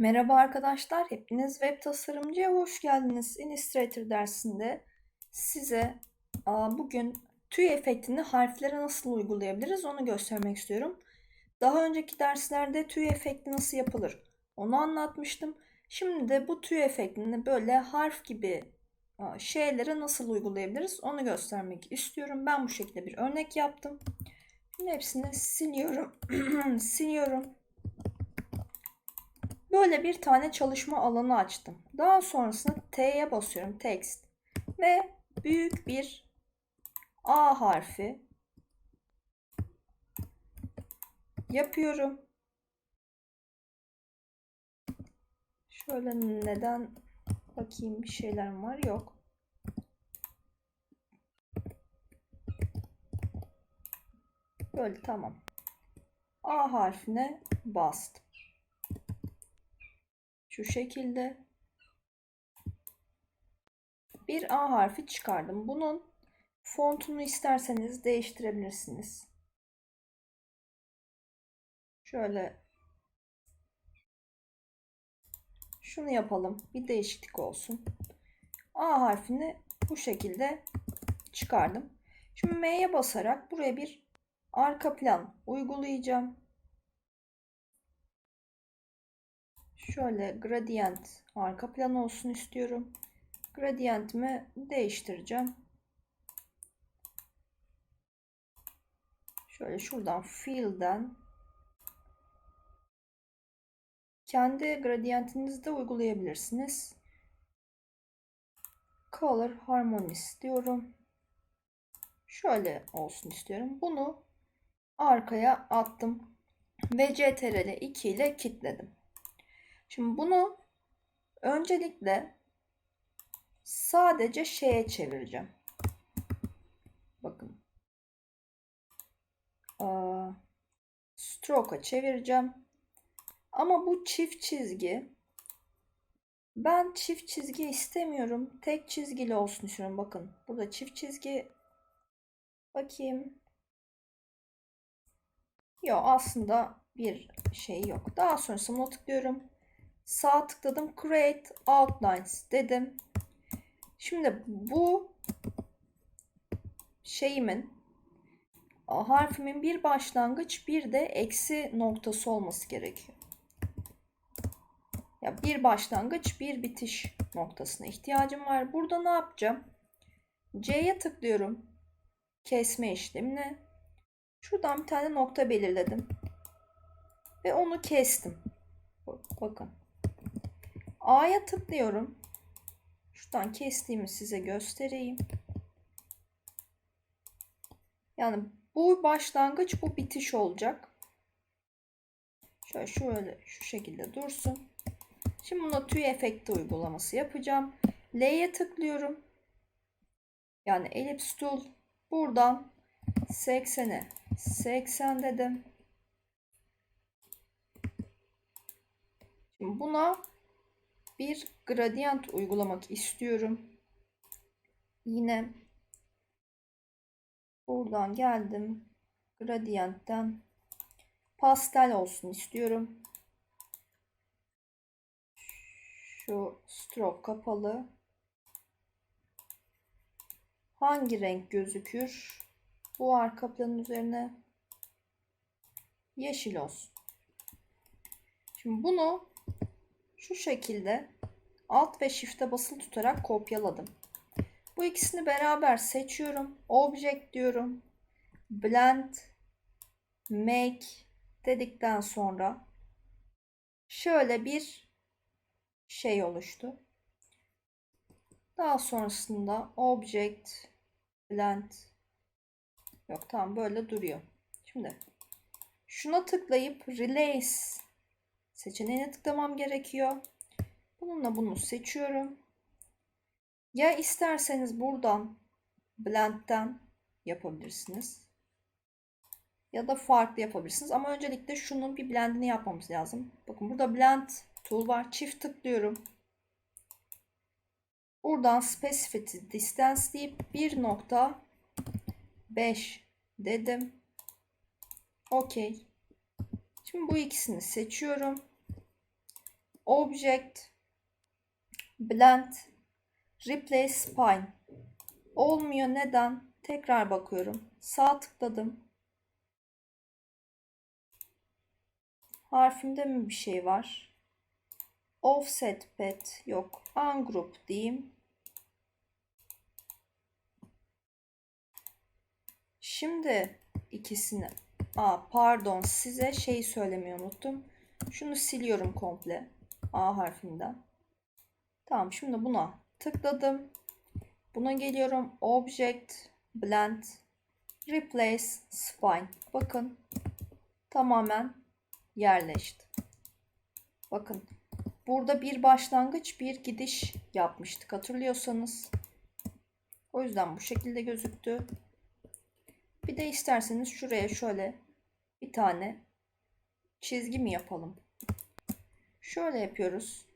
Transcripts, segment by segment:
Merhaba arkadaşlar, hepiniz web tasarımcıya hoş geldiniz. Illustrator dersinde size bugün tüy efektini harflere nasıl uygulayabiliriz onu göstermek istiyorum. Daha önceki derslerde tüy efekti nasıl yapılır onu anlatmıştım. Şimdi de bu tüy efektini böyle harf gibi şeylere nasıl uygulayabiliriz onu göstermek istiyorum. Ben bu şekilde bir örnek yaptım. Şimdi hepsini siliyorum. siliyorum. Böyle bir tane çalışma alanı açtım. Daha sonrasında T'ye basıyorum text ve büyük bir A harfi yapıyorum. Şöyle neden bakayım bir şeyler var yok. Böyle tamam. A harfine bastım. Şu şekilde bir A harfi çıkardım. Bunun fontunu isterseniz değiştirebilirsiniz. Şöyle şunu yapalım. Bir değişiklik olsun. A harfini bu şekilde çıkardım. Şimdi M'ye basarak buraya bir arka plan uygulayacağım. Şöyle gradient arka plan olsun istiyorum. Gradientimi değiştireceğim. Şöyle şuradan fill'den kendi gradientinizi de uygulayabilirsiniz. Color Harmonies diyorum. Şöyle olsun istiyorum. Bunu arkaya attım ve CTRL 2 ile kilitledim. Şimdi bunu öncelikle sadece şeye çevireceğim. Bakın. Stroke'a çevireceğim. Ama bu çift çizgi ben çift çizgi istemiyorum. Tek çizgili olsun istiyorum. Bakın. Burada çift çizgi bakayım. Yok aslında bir şey yok. Daha sonrasında tıklıyorum. Sağ tıkladım. Create Outlines dedim. Şimdi bu şeyimin harfimin bir başlangıç bir de eksi noktası olması gerekiyor. Ya bir başlangıç bir bitiş noktasına ihtiyacım var. Burada ne yapacağım? C'ye tıklıyorum. Kesme işlemine. Şuradan bir tane nokta belirledim. Ve onu kestim. Bakın. A'ya tıklıyorum. Şuradan kestiğimi size göstereyim. Yani bu başlangıç, bu bitiş olacak. Şöyle şöyle şu şekilde dursun. Şimdi buna tüy efekti uygulaması yapacağım. L'ye tıklıyorum. Yani elips tool buradan 80'e 80 dedim. Şimdi buna bir gradient uygulamak istiyorum. Yine buradan geldim. Gradient'ten pastel olsun istiyorum. Şu stroke kapalı. Hangi renk gözükür? Bu arka planın üzerine yeşil olsun. Şimdi bunu şu şekilde alt ve shift'e basılı tutarak kopyaladım. Bu ikisini beraber seçiyorum. Object diyorum. Blend, Make dedikten sonra şöyle bir şey oluştu. Daha sonrasında Object, Blend yok tamam böyle duruyor. Şimdi şuna tıklayıp Release seçeneğine tıklamam gerekiyor. Bununla bunu seçiyorum. Ya isterseniz buradan blend'den yapabilirsiniz. Ya da farklı yapabilirsiniz. Ama öncelikle şunun bir blendini yapmamız lazım. Bakın burada blend tool var. Çift tıklıyorum. Buradan specify distance deyip 1.5 dedim. Okey. Şimdi bu ikisini seçiyorum. Object, Blend, Replace Spine. Olmuyor. Neden? Tekrar bakıyorum. Sağ tıkladım. Harfimde mi bir şey var? Offset pet yok. Ungroup diyeyim. Şimdi ikisini. Aa pardon size şey söylemeyi unuttum. Şunu siliyorum komple. A harfinden. Tamam şimdi buna tıkladım. Buna geliyorum. Object, Blend, Replace, Spine. Bakın tamamen yerleşti. Bakın burada bir başlangıç bir gidiş yapmıştık hatırlıyorsanız. O yüzden bu şekilde gözüktü. Bir de isterseniz şuraya şöyle bir tane çizgi mi yapalım? Şöyle yapıyoruz.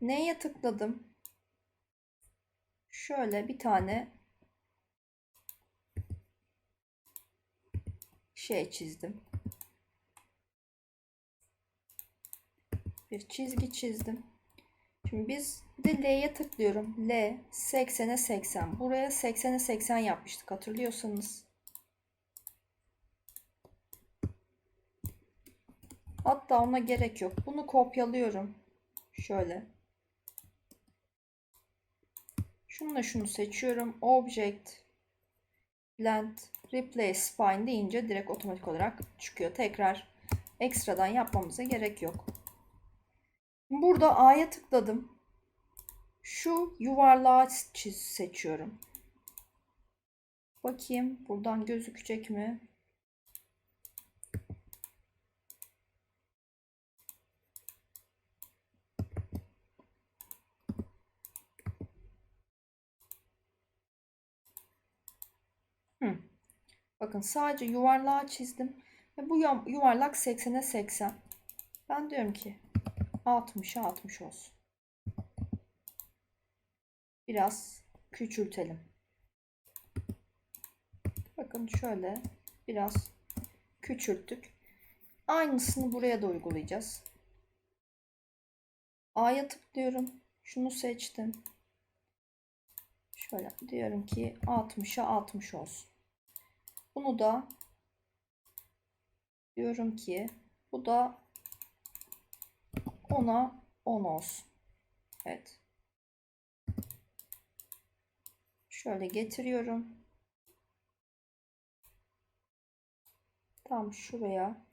Neye tıkladım? Şöyle bir tane şey çizdim. Bir çizgi çizdim. Şimdi biz de L'ye tıklıyorum. L 80'e 80. Buraya 80'e 80 yapmıştık hatırlıyorsanız. Hatta ona gerek yok. Bunu kopyalıyorum. Şöyle. Şununla şunu seçiyorum. Object, Blend, Replace Spine deyince direkt otomatik olarak çıkıyor. Tekrar ekstradan yapmamıza gerek yok. Burada A'ya tıkladım. Şu yuvarlağı çiz seçiyorum. Bakayım buradan gözükecek mi? Hı. Bakın sadece yuvarlağı çizdim. Ve bu yuvarlak 80'e 80. Ben diyorum ki 60'a 60 olsun. Biraz küçültelim. Bakın şöyle biraz küçülttük. Aynısını buraya da uygulayacağız. A'ya tıklıyorum. Şunu seçtim. Şöyle diyorum ki 60'a 60 olsun. Bunu da diyorum ki bu da 10'a 10 olsun. Evet. Şöyle getiriyorum. Tam şuraya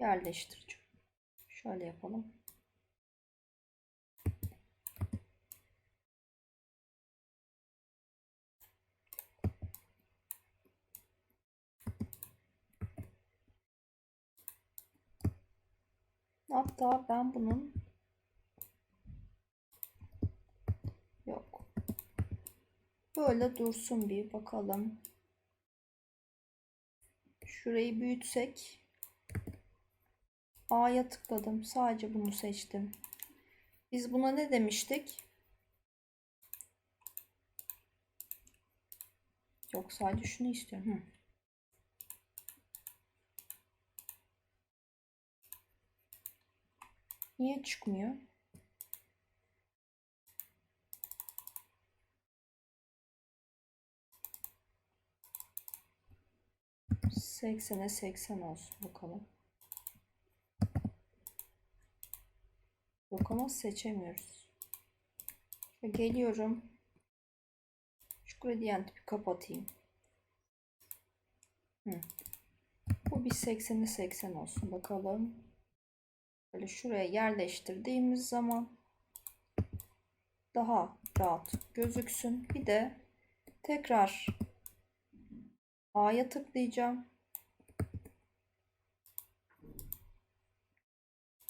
yerleştireceğim. Şöyle yapalım. Hatta ben bunun yok. Böyle dursun bir bakalım. Şurayı büyütsek. A'ya tıkladım. Sadece bunu seçtim. Biz buna ne demiştik? Yok sadece şunu istiyorum. Hı. Niye çıkmıyor? Seksene seksen olsun bakalım. Yok ama seçemiyoruz. Geliyorum. Şu gradient bir kapatayım. Hı. Bu bir 80'e 80 olsun bakalım. Böyle şuraya yerleştirdiğimiz zaman daha rahat gözüksün. Bir de tekrar A'ya tıklayacağım.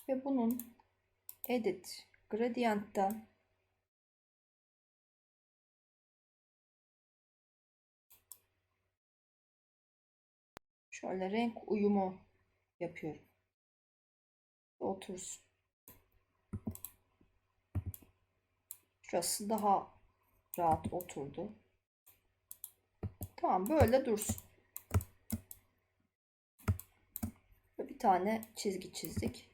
Ve bunun Edit Gradient'ten şöyle renk uyumu yapıyorum otursun. Şurası daha rahat oturdu. Tamam böyle dursun. Bir tane çizgi çizdik.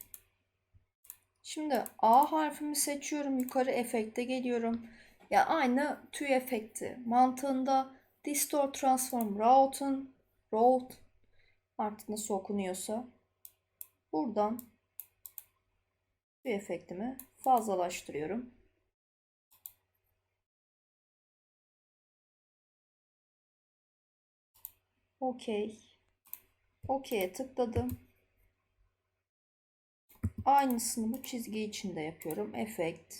Şimdi A harfimi seçiyorum. Yukarı efekte geliyorum. Ya aynı tüy efekti mantığında distort transform route'un route artık nasıl okunuyorsa buradan tüy efektimi fazlalaştırıyorum. Okey. Okey'e tıkladım. Aynısını bu çizgi içinde yapıyorum. Effect,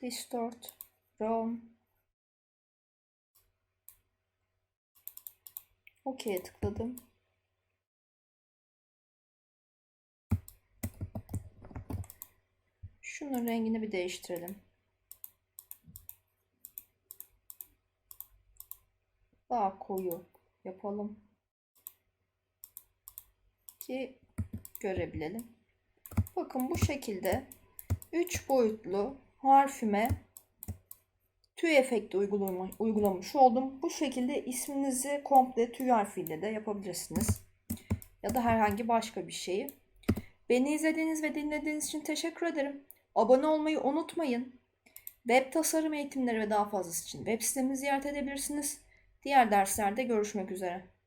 Distort, Roam. OK'ye tıkladım. Şunun rengini bir değiştirelim. Daha koyu yapalım ki görebilelim. Bakın bu şekilde 3 boyutlu harfime tüy efekti uygulamış oldum. Bu şekilde isminizi komple tüy harfiyle de yapabilirsiniz. Ya da herhangi başka bir şeyi. Beni izlediğiniz ve dinlediğiniz için teşekkür ederim. Abone olmayı unutmayın. Web tasarım eğitimleri ve daha fazlası için web sitemizi ziyaret edebilirsiniz. Diğer derslerde görüşmek üzere.